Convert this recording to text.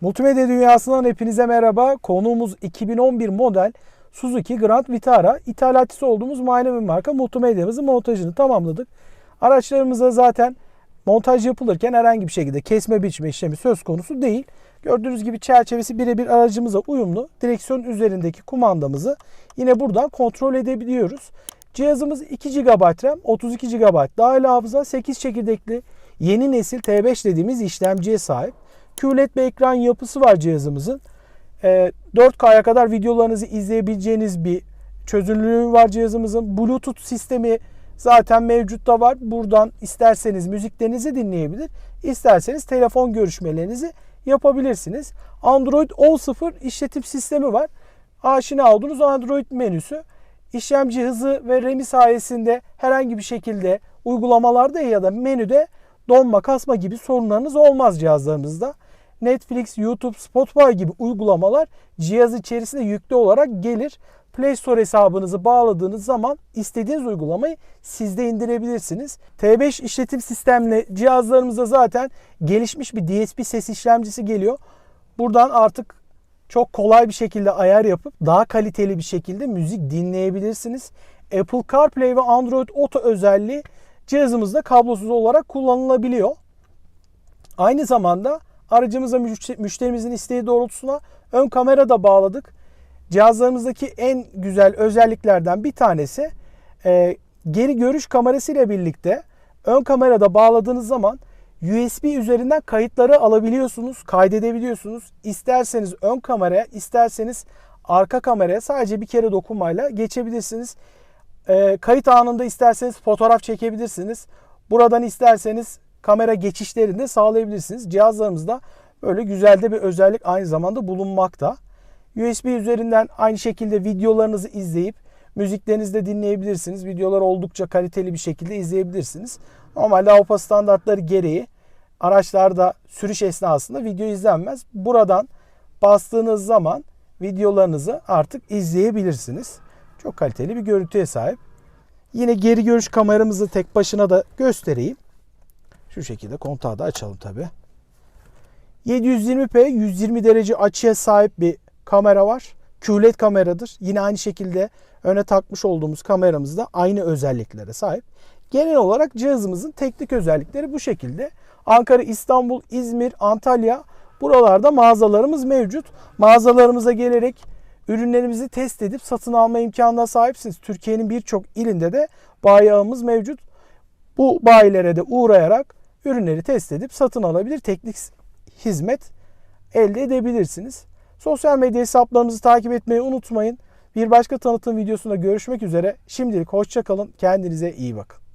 Multimedya dünyasından hepinize merhaba. Konuğumuz 2011 model Suzuki Grand Vitara. İthalatçısı olduğumuz manevi marka multimedyamızın montajını tamamladık. Araçlarımıza zaten montaj yapılırken herhangi bir şekilde kesme biçme işlemi söz konusu değil. Gördüğünüz gibi çerçevesi birebir aracımıza uyumlu. Direksiyon üzerindeki kumandamızı yine buradan kontrol edebiliyoruz. Cihazımız 2 GB RAM, 32 GB dahil hafıza, 8 çekirdekli yeni nesil T5 dediğimiz işlemciye sahip. QLED bir ekran yapısı var cihazımızın. Ee, 4K'ya kadar videolarınızı izleyebileceğiniz bir çözünürlüğü var cihazımızın. Bluetooth sistemi zaten mevcutta var. Buradan isterseniz müziklerinizi dinleyebilir, isterseniz telefon görüşmelerinizi yapabilirsiniz. Android 10.0 işletim sistemi var. Aşina olduğunuz Android menüsü. İşlemci hızı ve RAM'i sayesinde herhangi bir şekilde uygulamalarda ya da menüde donma, kasma gibi sorunlarınız olmaz cihazlarınızda. Netflix, YouTube, Spotify gibi uygulamalar cihaz içerisinde yüklü olarak gelir. Play Store hesabınızı bağladığınız zaman istediğiniz uygulamayı siz de indirebilirsiniz. T5 işletim sistemli cihazlarımıza zaten gelişmiş bir DSP ses işlemcisi geliyor. Buradan artık çok kolay bir şekilde ayar yapıp daha kaliteli bir şekilde müzik dinleyebilirsiniz. Apple CarPlay ve Android Auto özelliği cihazımızda kablosuz olarak kullanılabiliyor. Aynı zamanda aracımıza müşterimizin isteği doğrultusuna ön kamera da bağladık. Cihazlarımızdaki en güzel özelliklerden bir tanesi e, geri görüş kamerası ile birlikte ön kamerada bağladığınız zaman USB üzerinden kayıtları alabiliyorsunuz, kaydedebiliyorsunuz. İsterseniz ön kameraya, isterseniz arka kameraya sadece bir kere dokunmayla geçebilirsiniz. E, kayıt anında isterseniz fotoğraf çekebilirsiniz. Buradan isterseniz kamera geçişlerini de sağlayabilirsiniz. Cihazlarımızda böyle güzel de bir özellik aynı zamanda bulunmakta. USB üzerinden aynı şekilde videolarınızı izleyip müziklerinizi de dinleyebilirsiniz. Videolar oldukça kaliteli bir şekilde izleyebilirsiniz. Normalde Avrupa standartları gereği araçlarda sürüş esnasında video izlenmez. Buradan bastığınız zaman videolarınızı artık izleyebilirsiniz. Çok kaliteli bir görüntüye sahip. Yine geri görüş kameramızı tek başına da göstereyim. Şu şekilde kontağı da açalım tabi. 720p 120 derece açıya sahip bir kamera var. QLED kameradır. Yine aynı şekilde öne takmış olduğumuz kameramız da aynı özelliklere sahip. Genel olarak cihazımızın teknik özellikleri bu şekilde. Ankara, İstanbul, İzmir, Antalya buralarda mağazalarımız mevcut. Mağazalarımıza gelerek ürünlerimizi test edip satın alma imkanına sahipsiniz. Türkiye'nin birçok ilinde de bayi ağımız mevcut. Bu bayilere de uğrayarak ürünleri test edip satın alabilir, teknik hizmet elde edebilirsiniz. Sosyal medya hesaplarımızı takip etmeyi unutmayın. Bir başka tanıtım videosunda görüşmek üzere. Şimdilik hoşçakalın. Kendinize iyi bakın.